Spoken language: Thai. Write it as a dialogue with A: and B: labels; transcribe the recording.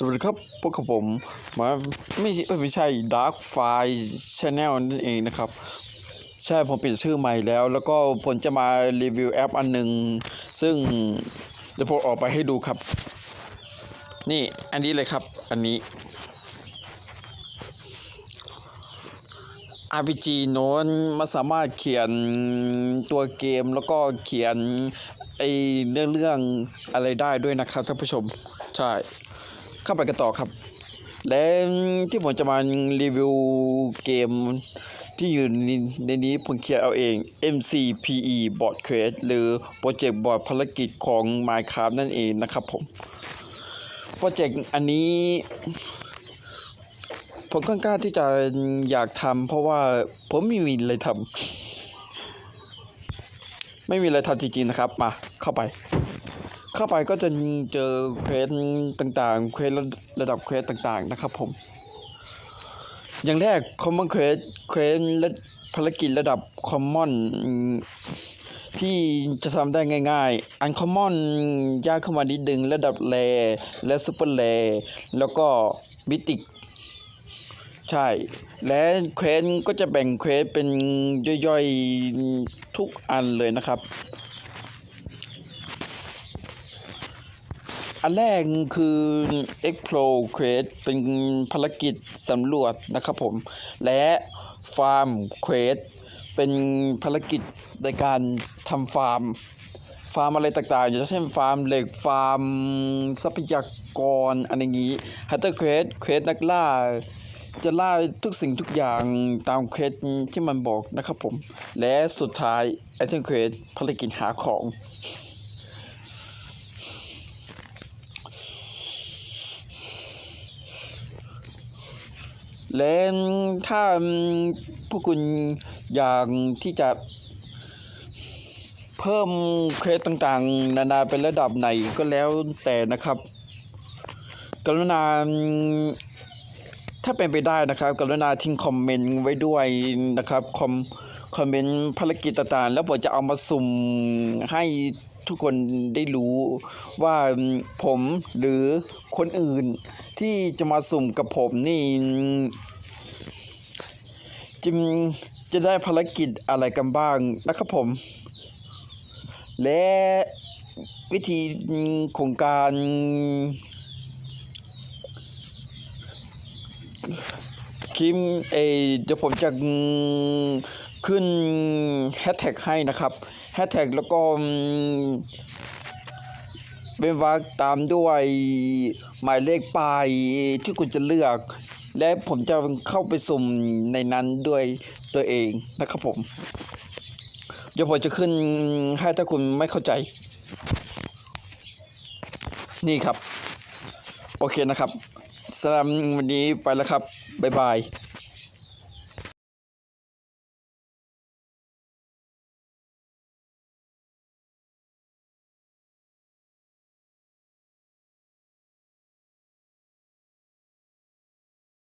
A: สวัสดีครับ พวกกับผมมาไม่ใช่ไม่ใช่ Dark File Channel นั่นเองนะครับ ใช่ ผมเปลี่ยนชื่อใหม่แล้ว แล้วก็ผมจะมารีวิวแอปอันหนึ่งซึ่งเดี๋ยวผมออกไปให้ดูครับ นี่อันนี้เลยครับ อันนี้ RPG โน้นมันสามารถเขียนตัวเกมแล้วก็เขียนไอเรื่องเรื่องอะไรได้ด้วยนะครับท่านผู้ชม ใช่ เข้าไปกันต่อครับ และที่ผมจะมารีวิวเกมที่อยู่ในในนี้ผมเขียนเอาเอง MCPE Board Quest หรือโปรเจกต์บอร์ดภารกิจของ Minecraft นั่นเองนะครับผม โปรเจกต์อันนี้ผมค่อนข้างที่จะอยากทำเพราะว่าผมไม่มีอะไรทำไม่มีอะไรทำจริงๆนะครับ มาเข้าไป เข้าไปก็จะเจอเควสต่างๆเควสระดับเควสต่างๆนะครับผม อย่างแรก common quest เควสและภารกิจระดับ common ที่จะทำได้ง่ายๆ uncommon ยากเข้ามานิดนึงระดับแรและ super แรแล้วก็ mythic ใช่ และเควสก็จะแบ่งเควสเป็นย่อยๆทุกอันเลยนะครับ อันแรกคือ explore quest เป็นภารกิจสำรวจนะครับผม และ farm quest เป็นภารกิจในการทำฟาร์ม ฟาร์มอะไรต่างๆ อย่างเช่นฟาร์มเหล็กฟาร์มทรัพยากรอะไรอย่างนี้ Hunter Quest เควสนักล่า จะล่าทุกสิ่งทุกอย่างตามเควสที่มันบอกนะครับผม และสุดท้าย Item Quest ภารกิจหาของ และถ้าพวกคุณอยากที่จะเพิ่มเควสต่างๆ นานาเป็นระดับไหนก็แล้วแต่นะครับ กรุณาถ้าเป็นไปได้นะครับ กรุณาทิ้งคอมเมนต์ไว้ด้วยนะครับ คอมคอมเมนต์ภารกิจต่างๆ แล้วผมจะเอามาสุ่มให้ ทุกคนได้รู้ว่าผมหรือคนอื่นที่จะมาสุ่มกับผมนี่จะจะได้ภารกิจอะไรกันบ้างนะครับผม และวิธีของการคลิปเออเดี๋ยวผมจะ ขึ้นแฮชแท็กให้นะครับแฮชแท็กแล้วก็เป็นวรรคตามด้วยหมายเลขปลายที่คุณจะเลือก และผมจะเข้าไปสุ่มในนั้นด้วยตัวเองนะครับผม เดี๋ยวผมจะขึ้นให้ถ้าคุณไม่เข้าใจ นี่ครับ โอเคนะครับสำหรับวันนี้ไปแล้วครับ บ๊ายบาย